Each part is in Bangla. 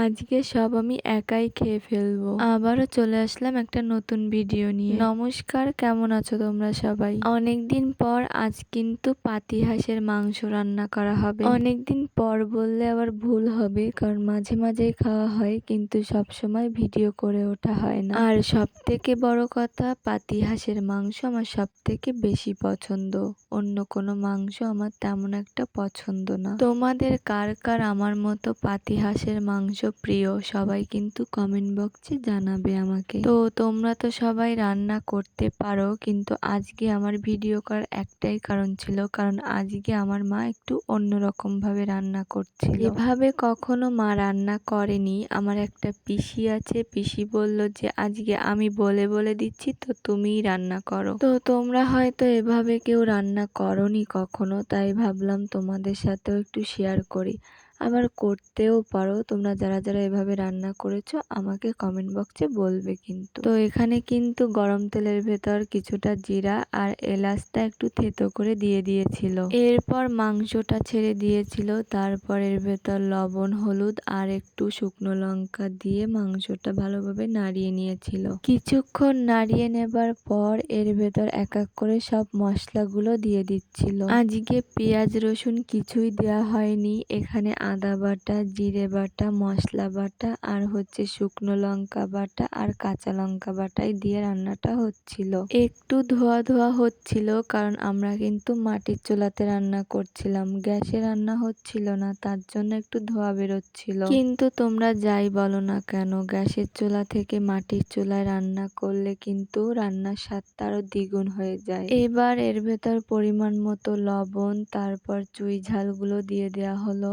আজকে সব আমি একাই খেয়ে ফেলব। আবারও চলে আসলাম একটা নতুন ভিডিও নিয়ে। নমস্কার, কেমন আছো তোমরা সবাই? অনেকদিন পর আজ কিন্তু পাতি হাঁসের মাংস রান্না করা হবে। অনেকদিন পর বললে আবার ভুল হবে, কারণ মাঝে মাঝেই খাওয়া হয়, কিন্তু সব সময় ভিডিও করে ওঠা হয় না। আর সব থেকে বড় কথা, পাতি হাঁসের মাংস আমার সব থেকে বেশি পছন্দ। অন্য কোনো মাংস আমার তেমন একটা পছন্দ না। তোমাদের কার কার আমার মতো পাতি হাঁসের মাংস প্রিয়, সবাই কিন্তু কমেন্ট বক্সে জানাবে আমাকে। তো তোমরা তো সবাই রান্না করতে পারো, কিন্তু আজকে আমার ভিডিও করার একটাই কারণ ছিল, কারণ আজকে আমার মা একটু অন্যরকম ভাবে রান্না করছিল। এভাবে কখনো মা রান্না করেনি। আমার একটা পিসি আছে, পিসি বলল যে, আজকে আমি বলে বলে দিচ্ছি, তো তুমিই রান্না করো। তো তোমরা হয়তো এভাবে কেউ রান্না করনি কখনো, তাই ভাবলাম তোমাদের সাথেও একটু শেয়ার করি। আবার করতেও পারো। তোমরা যারা যারা এভাবে রান্না করেছ, আমাকে কমেন্ট বক্সে বলবে কিন্তু। তো এখানে কিন্তু গরম তেলের ভেতর কিছুটা জিরা আর এলাচটা একটু থেতো করে দিয়ে দিয়েছিল। এরপর মাংসটা ছেড়ে দিয়েছিল। তারপর এর ভেতর লবণ, হলুদ আর একটু শুকনো লঙ্কা দিয়ে মাংসটা ভালোভাবে নাড়িয়ে নিয়েছিল। কিছুক্ষণ নাড়িয়ে নেবার পর এর ভেতর এক এক করে সব মশলাগুলো দিয়ে দিচ্ছিল। আজকে পেঁয়াজ, রসুন কিছুই দেওয়া হয়নি। এখানে আদা বাটা, জিরে বাটা, মশলা বাটা আর হচ্ছে শুকনো লঙ্কা বাটা আর কাঁচা লঙ্কা বাটাই দিয়ে রান্নাটা হচ্ছিল। একটু ধোয়া ধোয়া হচ্ছিল কারণ আমরা কিন্তু মাটির চুলাতে রান্না করছিলাম। গ্যাসে রান্না হচ্ছিল না, তার জন্য একটু ধোয়া বেরোচ্ছিল। কিন্তু তোমরা যাই বলো না কেন, গ্যাসের চুলা থেকে মাটির চুলায় রান্না করলে কিন্তু রান্নার স্বাদটা আরও দ্বিগুণ হয়ে যায়। এবার এর ভেতর পরিমাণ মতো লবণ, তারপর চুই ঝালগুলো দিয়ে দেওয়া হলো।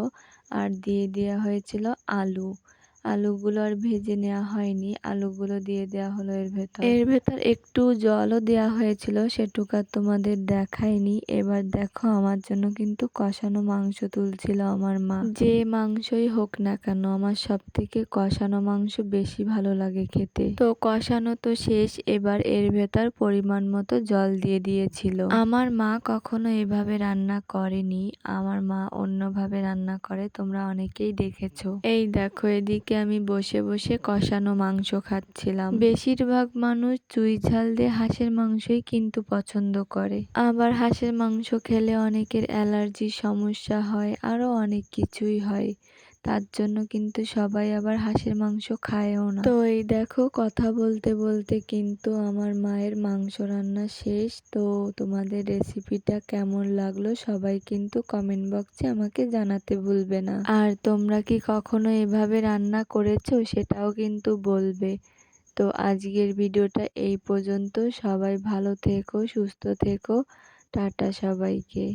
আর দিয়ে দেওয়া হয়েছিল আলু। আলুগুলো আর ভেজে নেওয়া হয়নি। আলুগুলো দিয়ে দেওয়া হলো এর ভেতর। এর ভেতর একটু জলও দেওয়া হয়েছিল, সেটুকু আর তোমাদের দেখায়নি এবার দেখো, আমার জন্য কিন্তু কষানো মাংস তুলছিল আমার মা। যে মাংসই হোক না কেন, আমার সব থেকে কষানো মাংস বেশি ভালো লাগে খেতে। তো কষানো তো শেষ, এবার এর ভেতর পরিমাণ মতো জল দিয়ে দিয়েছিল। আমার মা কখনো এভাবে রান্না করেনি। আমার মা অন্যভাবে রান্না করে, তোমরা অনেকেই দেখেছ। এই দেখো, এদিকে আমি বসে বসে কষানো মাংস খাচ্ছিলাম। বেশিরভাগ মানুষ চুই ঝাল দিয়ে হাঁসের মাংসই কিন্তু পছন্দ করে। আবার হাঁসের মাংস খেলে অনেকের অ্যালার্জির সমস্যা হয়, আরও অনেক কিছুই হয়। তার জন্য কিন্তু সবাই আবার হাঁসের মাংস খায়ও না। তো এই দেখো, কথা বলতে বলতে কিন্তু আমার মায়ের মাংস রান্না শেষ। তো তোমাদের রেসিপিটা কেমন লাগল সবাই কিন্তু কমেন্ট বক্সে আমাকে জানাতে ভুলবে না। আর তোমরা কি কখনো এভাবে রান্না করেছ সেটাও কিন্তু বলবে। তো আজকের ভিডিওটা এই পর্যন্ত। সবাই ভালো থেকো, সুস্থ থেকো। টাটা সবাইকে।